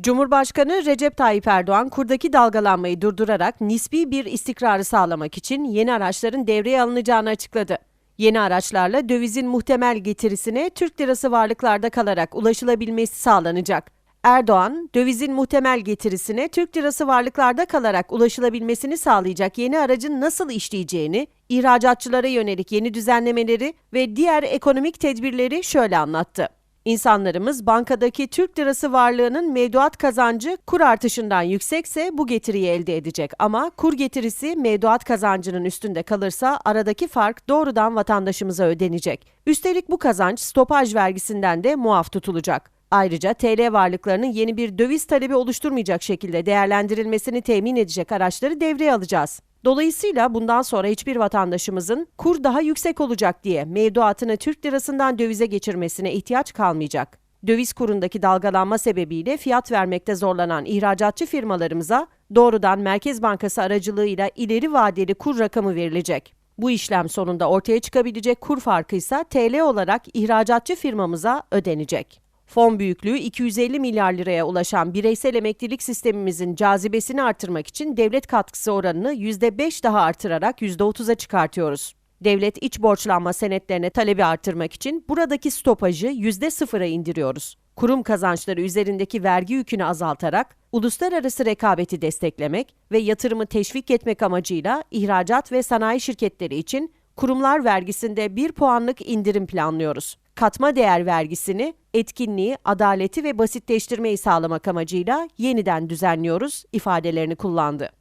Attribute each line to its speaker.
Speaker 1: Cumhurbaşkanı Recep Tayyip Erdoğan kurdaki dalgalanmayı durdurarak nispi bir istikrarı sağlamak için yeni araçların devreye alınacağını açıkladı. Yeni araçlarla dövizin muhtemel getirisine Türk lirası varlıklarda kalarak ulaşılabilmesi sağlanacak. Erdoğan, dövizin muhtemel getirisine Türk lirası varlıklarda kalarak ulaşılabilmesini sağlayacak yeni aracın nasıl işleyeceğini, ihracatçılara yönelik yeni düzenlemeleri ve diğer ekonomik tedbirleri şöyle anlattı. İnsanlarımız bankadaki Türk lirası varlığının mevduat kazancı kur artışından yüksekse bu getiriyi elde edecek ama kur getirisi mevduat kazancının üstünde kalırsa aradaki fark doğrudan vatandaşımıza ödenecek. Üstelik bu kazanç stopaj vergisinden de muaf tutulacak. Ayrıca TL varlıklarının yeni bir döviz talebi oluşturmayacak şekilde değerlendirilmesini temin edecek araçları devreye alacağız. Dolayısıyla bundan sonra hiçbir vatandaşımızın kur daha yüksek olacak diye mevduatını Türk lirasından dövize geçirmesine ihtiyaç kalmayacak. Döviz kurundaki dalgalanma sebebiyle fiyat vermekte zorlanan ihracatçı firmalarımıza doğrudan Merkez Bankası aracılığıyla ileri vadeli kur rakamı verilecek. Bu işlem sonunda ortaya çıkabilecek kur farkı ise TL olarak ihracatçı firmamıza ödenecek. Fon büyüklüğü 250 milyar liraya ulaşan bireysel emeklilik sistemimizin cazibesini artırmak için devlet katkısı oranını %5 daha artırarak %30'a çıkartıyoruz. Devlet iç borçlanma senetlerine talebi artırmak için buradaki stopajı %0'a indiriyoruz. Kurum kazançları üzerindeki vergi yükünü azaltarak uluslararası rekabeti desteklemek ve yatırımı teşvik etmek amacıyla ihracat ve sanayi şirketleri için kurumlar vergisinde 1 puanlık indirim planlıyoruz katma değer vergisini, etkinliği, adaleti ve basitleştirmeyi sağlamak amacıyla yeniden düzenliyoruz ifadelerini kullandı.